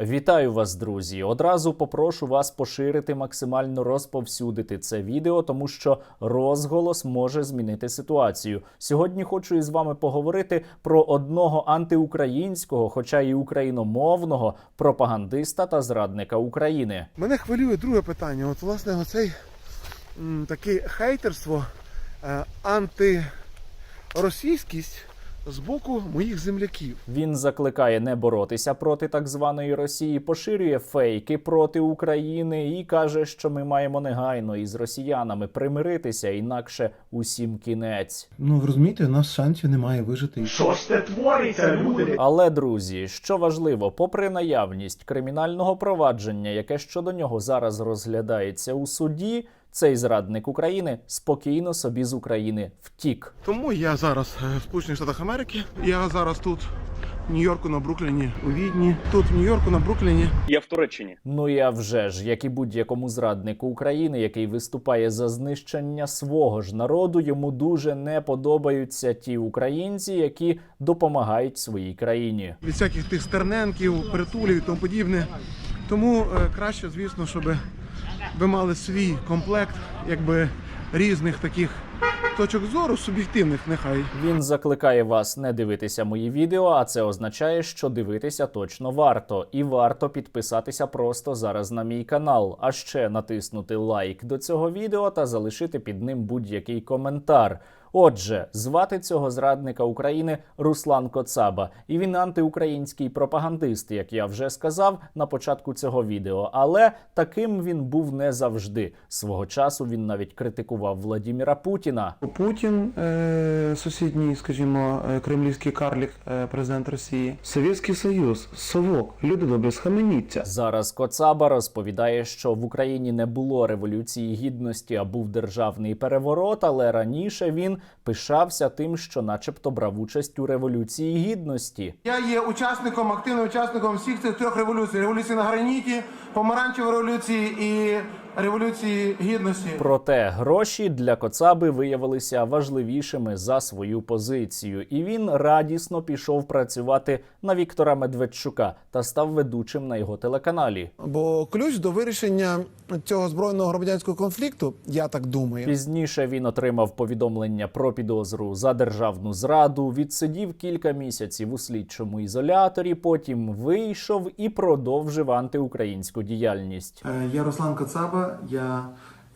Вітаю вас, друзі! Одразу попрошу вас поширити максимально розповсюдити це відео, тому що розголос може змінити ситуацію. Сьогодні хочу із вами поговорити про одного антиукраїнського, хоча і україномовного пропагандиста та зрадника України. Мене хвилює друге питання. От, власне, оцей таке хейтерство, е, антиросійськість з боку моїх земляків. Він закликає не боротися проти так званої Росії, поширює фейки проти України і каже, що ми маємо негайно із росіянами примиритися, інакше усім кінець. Ну ви розумієте, у нас шансів немає вижити. Що ж це твориться, люди? Але друзі, що важливо, попри наявність кримінального провадження, яке щодо нього зараз розглядається у суді, цей зрадник України спокійно собі з України втік. Тому я зараз е, в Сполучених Штатах Америки. Я зараз тут, в Нью-Йорку на Брукліні, у Відні. Тут в Нью-Йорку на Брукліні. Я в Туреччині. Ну і а вже ж, як і будь-якому зраднику України, який виступає за знищення свого ж народу, йому дуже не подобаються ті українці, які допомагають своїй країні. Від всяких тих стерненків, притулів і тому подібне. Тому е, краще, звісно, щоб ви мали свій комплект, якби різних таких точок зору, суб'єктивних нехай. Він закликає вас не дивитися мої відео, а це означає, що дивитися точно варто. І варто підписатися просто зараз на мій канал, а ще натиснути лайк до цього відео та залишити під ним будь-який коментар. Отже, звати цього зрадника України Руслан Коцаба, і він антиукраїнський пропагандист, як я вже сказав на початку цього відео. Але таким він був не завжди. Свого часу він навіть критикував Владіміра Путіна. Путін, е, сусідній, скажімо, е, кремлівський карлік, е, президент Росії, Совєтський Союз, Совок, люди добрі, схаменіться. Зараз Коцаба розповідає, що в Україні не було революції гідності, а був державний переворот. Але раніше він пишався тим, що, начебто, брав участь у революції гідності. Я є учасником, активним учасником всіх цих трьох революцій: революції на граніті, помаранчевої революції і революції гідності. Проте гроші для Коцаби виявилися важливішими за свою позицію, і він радісно пішов працювати на Віктора Медведчука та став ведучим на його телеканалі. Бо ключ до вирішення цього збройного громадянського конфлікту, я так думаю, Пізніше він отримав повідомлення про підозру за державну зраду, відсидів кілька місяців у слідчому ізоляторі, потім вийшов і продовжив антиукраїнську діяльність. Е, Я Руслан Кацаба, я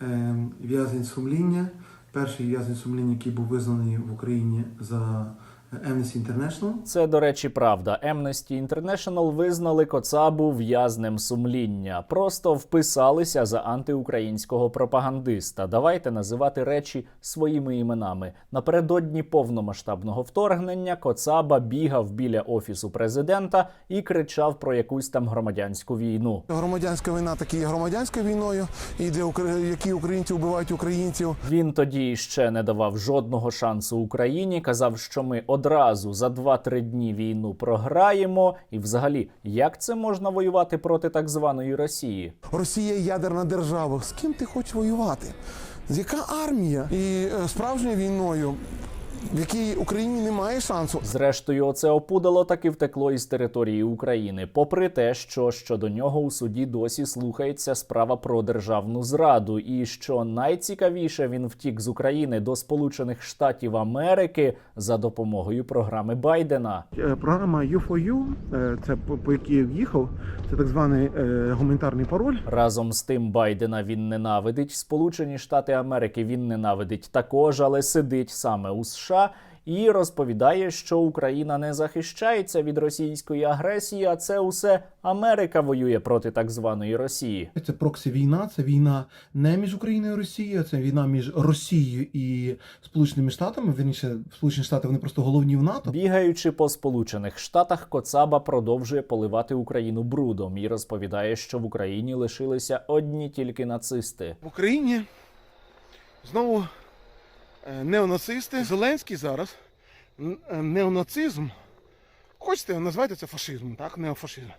е, в'язень сумління, перший в'язень сумління, який був визнаний в Україні за Amnesty International. Це, до речі, правда. Amnesty International визнали Коцабу в'язнем сумління. Просто вписалися за антиукраїнського пропагандиста. Давайте називати речі своїми іменами. Напередодні повномасштабного вторгнення Коцаба бігав біля офісу президента і кричав про якусь там громадянську війну. громадянська війна таки є громадянською війною, і де які українці вбивають українців. Він тоді ще не давав жодного шансу Україні. Казав, що ми одразу за 2-3 дні війну програємо. І, взагалі, як це можна воювати проти так званої Росії? Росія ядерна держава. З ким ти хочеш воювати? З яка армія? І е, справжньою війною, в якій Україні немає шансу. Зрештою, оце опудало таки втекло із території України, попри те, що щодо нього у суді досі слухається справа про державну зраду, і що найцікавіше він втік з України до Сполучених Штатів Америки за допомогою програми Байдена. Е, Програма U4U, е, це по, по якій в'їхав, це так званий е, гуманітарний пароль. Разом з тим Байдена він ненавидить. Сполучені Штати Америки він ненавидить також, але сидить саме у США і розповідає, що Україна не захищається від російської агресії, а це усе Америка воює проти так званої Росії. Це проксі війна, це війна не між Україною і Росією, це війна між Росією і Сполученими Штатами. Вірніше, Сполучені Штати вони просто головні в НАТО. Бігаючи по Сполучених Штатах, Коцаба продовжує поливати Україну брудом і розповідає, що в Україні лишилися одні тільки нацисти. В Україні знову неонацисти. Зеленський зараз е, неонацизм. Хочете, називайте це фашизмом, так? Неофашизм.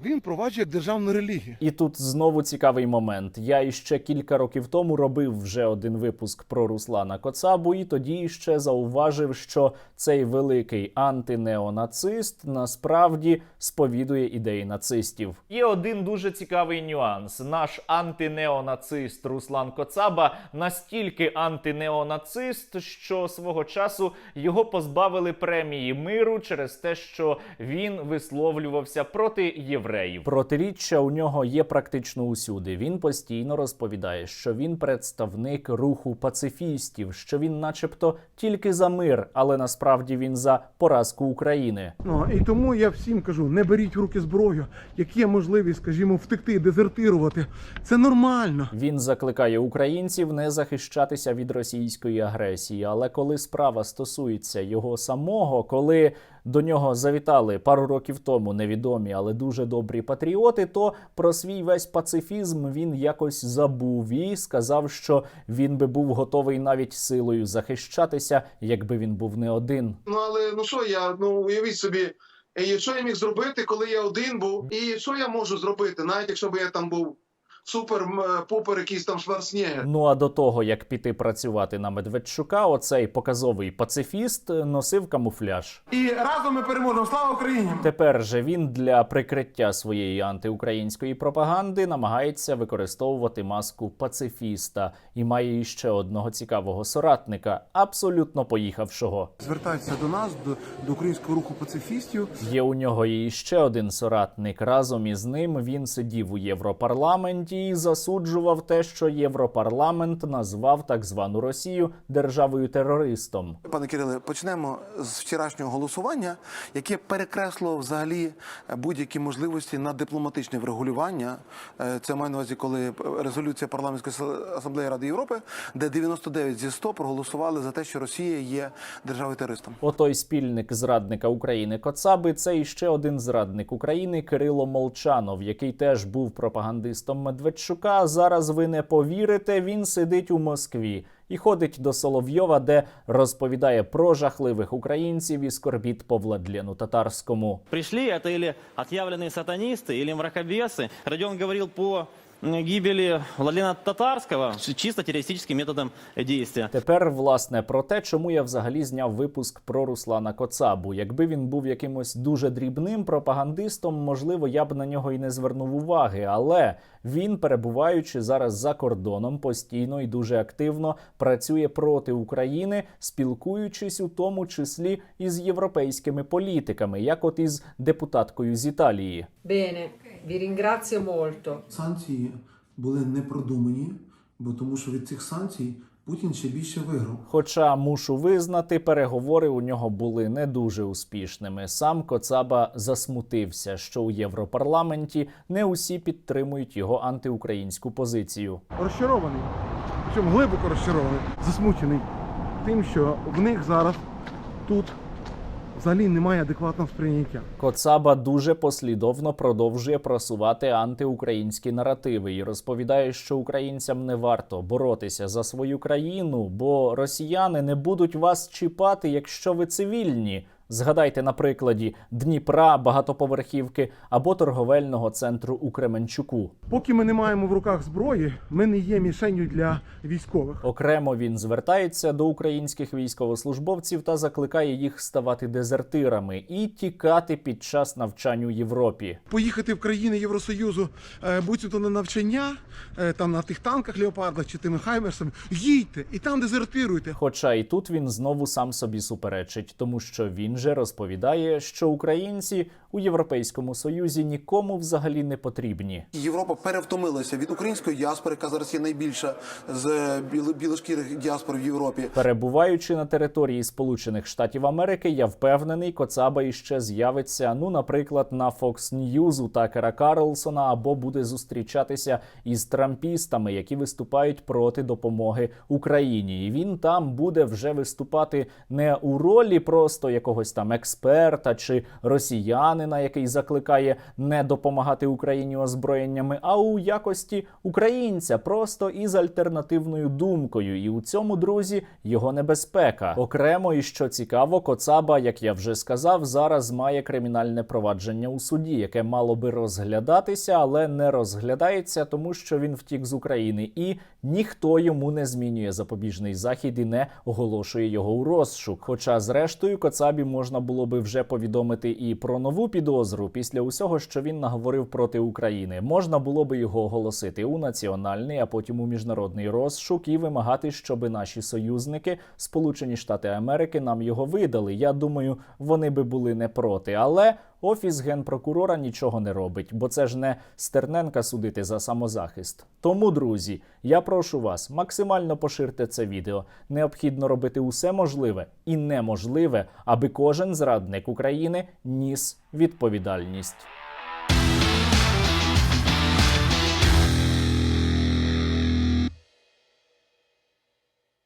Він впроваджує державну релігію. І тут знову цікавий момент. Я іще кілька років тому робив вже один випуск про Руслана Коцабу, і тоді ще зауважив, що цей великий антинеонацист насправді сповідує ідеї нацистів. Є один дуже цікавий нюанс. Наш антинеонацист Руслан Коцаба настільки антинеонацист, що свого часу його позбавили премії миру через те, що він висловлювався проти євреїв. Протиріччя у нього є практично усюди. Він постійно розповідає, що він представник руху пацифістів, що він, начебто, тільки за мир, але насправді він за поразку України. Ну і тому я всім кажу: не беріть в руки зброю, як є можливість, скажімо, втекти, дезертирувати. Це нормально. Він закликає українців не захищатися від російської агресії. Але коли справа стосується його самого, коли до нього завітали пару років тому невідомі, але дуже добрі патріоти, то про свій весь пацифізм він якось забув і сказав, що він би був готовий навіть силою захищатися, якби він був не один. Ну але ну що я ну уявіть собі, і що я міг зробити, коли я один був, і що я можу зробити, навіть якщо б я там був супер м, пупер, якийсь там Шварценеггер. Ну а до того як піти працювати на Медведчука, оцей показовий пацифіст носив камуфляж. І разом ми переможемо. Слава Україні! Тепер же він для прикриття своєї антиукраїнської пропаганди намагається використовувати маску пацифіста і має іще одного цікавого соратника, абсолютно поїхавшого. Звертаються до нас, до, до українського руху пацифістів. Є у нього і ще один соратник. Разом із ним він сидів у Європарламенті і засуджував те, що Європарламент назвав так звану Росію державою терористом. Пане Кириле, почнемо з вчорашнього голосування, яке перекресло взагалі будь-які можливості на дипломатичне врегулювання. Е, Це маю на увазі, коли резолюція парламентської асамблеї Ради Європи, де 99 зі 100 проголосували за те, що Росія є державою терористом. Отой спільник зрадника України Коцаби це іще один зрадник України Кирило Молчанов, який теж був пропагандистом Медведчука. А Зараз ви не повірите, він сидить у Москві і ходить до Соловйова, де розповідає про жахливих українців і скорбіт по Владлену Татарському. Пришли это или отъявленные сатанисты, или мракобесы. Родион говорил по м, гибели Владлена Татарского ч- чисто террористическим методом действия. Тепер, власне, про те, чому я взагалі зняв випуск про Руслана Коцабу. Якби він був якимось дуже дрібним пропагандистом, можливо, я б на нього і не звернув уваги. Але він, перебуваючи зараз за кордоном, постійно і дуже активно працює проти України, спілкуючись у тому числі із європейськими політиками, як от із депутаткою з Італії. Bene, vi ringrazio molto. Санкції були непродумані, бо тому що від цих санкцій Путін ще більше виграв. Хоча мушу визнати, переговори у нього були не дуже успішними. Сам Коцаба засмутився, що у Європарламенті не усі підтримують його антиукраїнську позицію. Розчарований, причому глибоко розчарований, засмучений тим, що в них зараз тут взагалі немає адекватного сприйняття. Коцаба дуже послідовно продовжує просувати антиукраїнські наративи і розповідає, що українцям не варто боротися за свою країну, бо росіяни не будуть вас чіпати, якщо ви цивільні. Згадайте на прикладі Дніпра, багатоповерхівки або торговельного центру у Кременчуку. Поки ми не маємо в руках зброї, ми не є мішенью для військових. Окремо він звертається до українських військовослужбовців та закликає їх ставати дезертирами і тікати під час навчань у Європі. Поїхати в країни Євросоюзу, е, будь-то на навчання, е, там на тих танках леопардах чи тими хаймерсами, їдьте і там дезертируйте. Хоча і тут він знову сам собі суперечить, тому що він же розповідає, що українці у Європейському Союзі нікому взагалі не потрібні. Європа перевтомилася від української діаспори, яка зараз є найбільша з біл- білошкірих діаспор в Європі. Перебуваючи на території Сполучених Штатів Америки, я впевнений, Коцаба іще з'явиться. Ну, наприклад, на Fox News у Такера Карлсона або буде зустрічатися із трампістами, які виступають проти допомоги Україні. І він там буде вже виступати не у ролі просто якогось якогось там експерта чи росіянина, який закликає не допомагати Україні озброєннями, а у якості українця, просто із альтернативною думкою. І у цьому друзі його небезпека. Окремо, і що цікаво, Коцаба, як я вже сказав, зараз має кримінальне провадження у суді, яке мало би розглядатися, але не розглядається, тому що він втік з України, і ніхто йому не змінює запобіжний захід і не оголошує його у розшук. Хоча, зрештою, Коцабі можна було би вже повідомити і про нову підозру після усього, що він наговорив проти України. Можна було би його оголосити у національний, а потім у міжнародний розшук і вимагати, щоб наші союзники, Сполучені Штати Америки, нам його видали. Я думаю, вони би були не проти, але. Офіс генпрокурора нічого не робить, бо це ж не Стерненка судити за самозахист. Тому, друзі, я прошу вас максимально поширте це відео. Необхідно робити усе можливе і неможливе, аби кожен зрадник України ніс відповідальність.